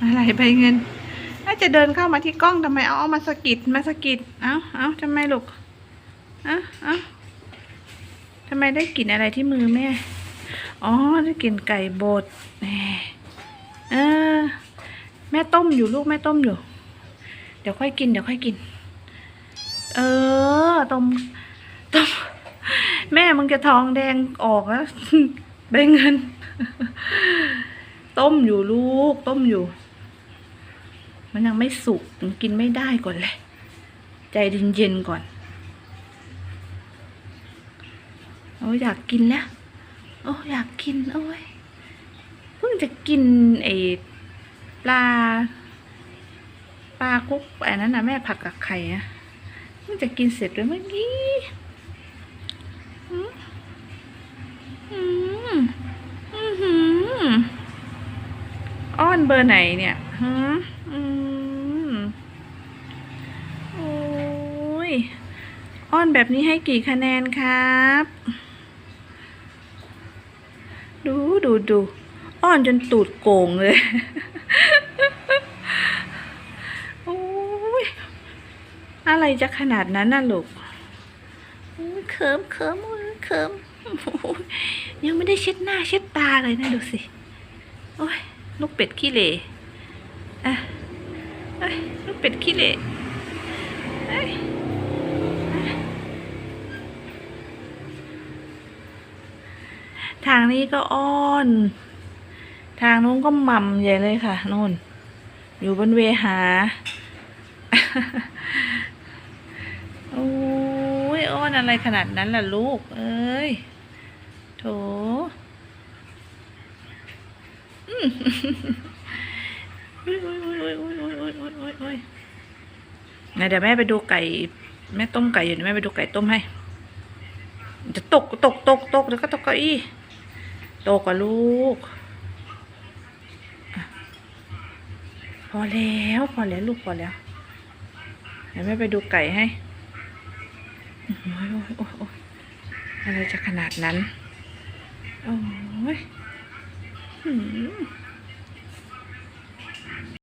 อะไรใบเงินน่าจะเดินเข้ามาที่กล้องทำไมเอาเอามาสะกิดมาสะกิดเอ้าเอ้าทำไมลูกเอ้าเอ้าทำไมได้กลิ่นอะไรที่มือแม่ อ๋อ ได้กลิ่นไก่บดแหมเออ แม่ต้มอยู่ลูกแม่ต้มอยู่ เดี๋ยวค่อยกิน เดี๋ยวค่อยกิน เออ ต้ม ต้ม แม่มึงจะทองแดงออกแล้วใบเงิน ต้มอยู่ลูก ต้มอยู่ มันยังไม่สุกมันกินไม่ได้ก่อนเลยใจเย็นๆก่อนโอ้อยากกินแล้วโอ้อยากกินโอ้ยเพิ่งจะกินไอ้ปลาปลาคุกไอ้นั้นนะแม่ผัดกับไข่อะเพิ่งจะกินเสร็จเลยเมื่อกี้อืมอืมอืมหืม อ้อนเบอร์ไหนเนี่ยฮะอืมโอ้ย อ้อนแบบนี้ให้กี่คะแนนครับ ดูดูดูอ้อนจนตูดโก่งเลย โอ้ย อะไรจะขนาดนั้นน่ะลูกเคิมเคิมโอ้ยเคิมยยังไม่ได้เช็ดหน้าเช็ดตาเลยนะดูสิ โอ้ย ลูกเป็ดขี้เหร่อะเอ้ยลูกเป็ดขี้เหร่เอ้ยทางนี้ก็อ้อน ทางนู้นก็หม่ำใหญ่เลยค่ะนู่น อยู่บนเวหา โอ้ยอ้อนอะไรขนาดนั้นล่ะลูก เอ้ย โถ เดี๋ยวแม่ไปดูไก่ แม่ต้มไก่อยู่เดี๋ยวแม่ไปดูไก่ต้มให้ จะตกตกตกตกแล้วก็ตกเก้าอี้โตกว่าลูก พอแล้วพอแล้วลูกพอแล้วเดี๋ยวแม่ไปดูไก่ให้โอ้ยโอ้ยโอ้ยอะไรจะขนาดนั้น โอ้ย 嗯。